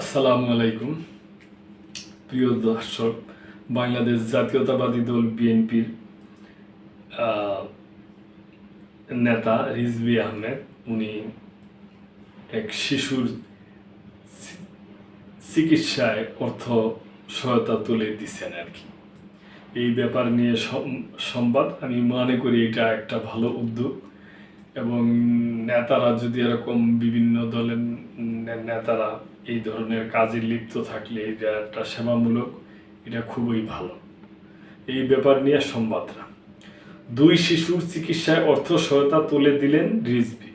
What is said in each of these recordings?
আসসালামু আলাইকুম। প্রিয় দর্শক, বাংলাদেশ জাতীয়তাবাদী দল বিএনপির নেতা রিজভি আহমেদ, উনি এক শিশুর চিকিৎসায় অর্থ সহায়তা তুলে দিচ্ছেন আর কি। এই ব্যাপার নিয়ে সংবাদ আমি মনে করি এটা একটা ভালো উদ্যোগ। এবং নেতারা যদি এরকম বিভিন্ন দলের নেতারা এই ধরনের কাজে লিপ্ত থাকলে এটা একটা সেবামূলক, এটা খুবই ভালো। এই ব্যাপার নিয়ে সংবাদরা। দুই শিশুর চিকিৎসায় অর্থ সহায়তা তুলে দিলেন রিজভি।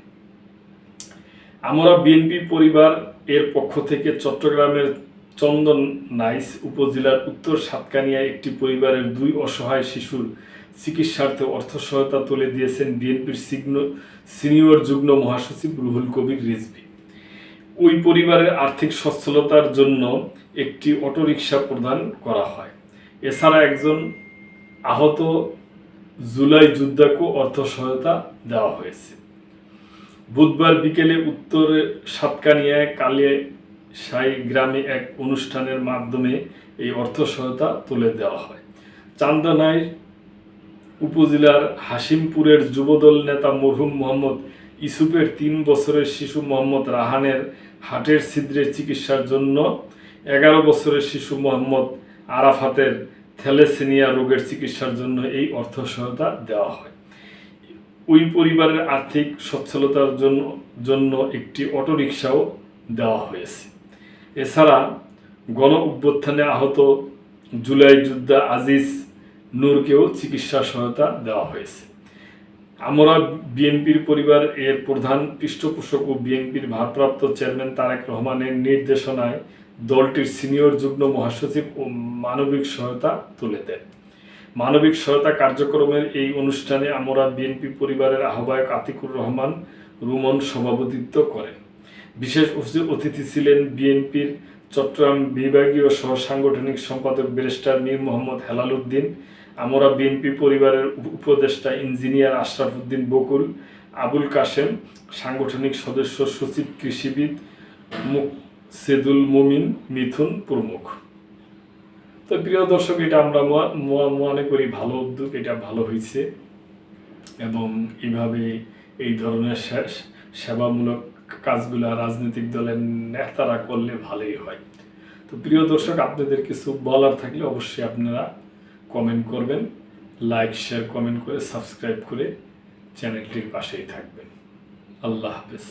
আমরা বিএনপি পরিবার এর পক্ষ থেকে চট্টগ্রামের চন্দন নাইস উপজেলার উত্তর সাতকানিয়ায় একটি পরিবারের দুই অসহায় শিশুর চিকিৎসার্থে অর্থ সহায়তা তুলে দিয়েছেন বিএনপির সিনিয়র যুগ্ম মহাসচিব রুহুল কবির রিজভি। ওই পরিবারের আর্থিক সচ্ছলতার জন্য একটি অটোরিকশা প্রদান করা হয়। এছাড়া একজন আহত জুলাই যোদ্ধাকেও অর্থ সহায়তা দেওয়া হয়েছে। বুধবার বিকেলে উত্তরে সাতকানিয়ায় কালিয়া সাই গ্রামে এক অনুষ্ঠানের মাধ্যমে এই অর্থ সহায়তা তুলে দেওয়া হয়। চান্দনায় উপজেলার হাসিমপুরের যুবদল নেতা মরহুম মোহাম্মদ ইসুফের তিন বছরের শিশু মোহাম্মদ রাহানের হাটের ছিদ্রের চিকিৎসার জন্য এগারো বছরের শিশু মোহাম্মদ আরাফাতের থ্যালেসেনিয়া রোগের চিকিৎসার জন্য এই অর্থ সহায়তা দেওয়া হয়। ওই পরিবারের আর্থিক সচ্ছলতার জন্য জন্য একটি অটোরিকশাও দেওয়া হয়েছে। এছাড়া গণ অভ্যুত্থানে আহত জুলাই যোদ্ধা আজিজ নূরকেও চিকিৎসা সহায়তা দেওয়া হয়েছে। আমরা বিএনপির পরিবার এর প্রধান পৃষ্ঠপোষক ও বিএনপির ভারপ্রাপ্ত চেয়ারম্যান তারেক রহমানের নির্দেশনায় দলটির সিনিয়র যুগ্ম মহাসচিব ও মানবিক সহায়তা তুলে দেন। মানবিক সহায়তা কার্যক্রমের এই অনুষ্ঠানে আমরা বিএনপি পরিবারের আহ্বায়ক আতিকুর রহমান রুমন সভাপতিত্ব করেন। বিশেষ অতিথি ছিলেন বিএনপির চট্টগ্রাম বিভাগীয় সহ সাংগঠনিক সম্পাদক ব্যারিস্টার মীর মোহাম্মদ হেলাল উদ্দিন আমরা বিএনপি পরিবারের উপদেষ্টা ইঞ্জিনিয়ার আশরাফ উদ্দিন বকুল, আবুল কাশেম, সাংগঠনিক সদস্য সচিব কৃষিবিদ মুকসেদুল মুমিন, মিথুন প্রমুখ। তো প্রিয় দর্শক, এটা আমরা মনে করি ভালো উদ্যোগ, এটা ভালো হয়েছে এবং এইভাবে এই ধরনের সে- সেবামূলক কাজগুলো রাজনৈতিক দলের নেতারা করলে ভালোই হয়। তো প্রিয় দর্শক, আপনাদের কিছু বলার থাকলে অবশ্যই আপনারা কমেন্ট করবেন লাইক শেয়ার কমেন্ট করে সাবস্ক্রাইব করে চ্যানেলটির পাশেই থাকবেন। আল্লাহ হাফেজ।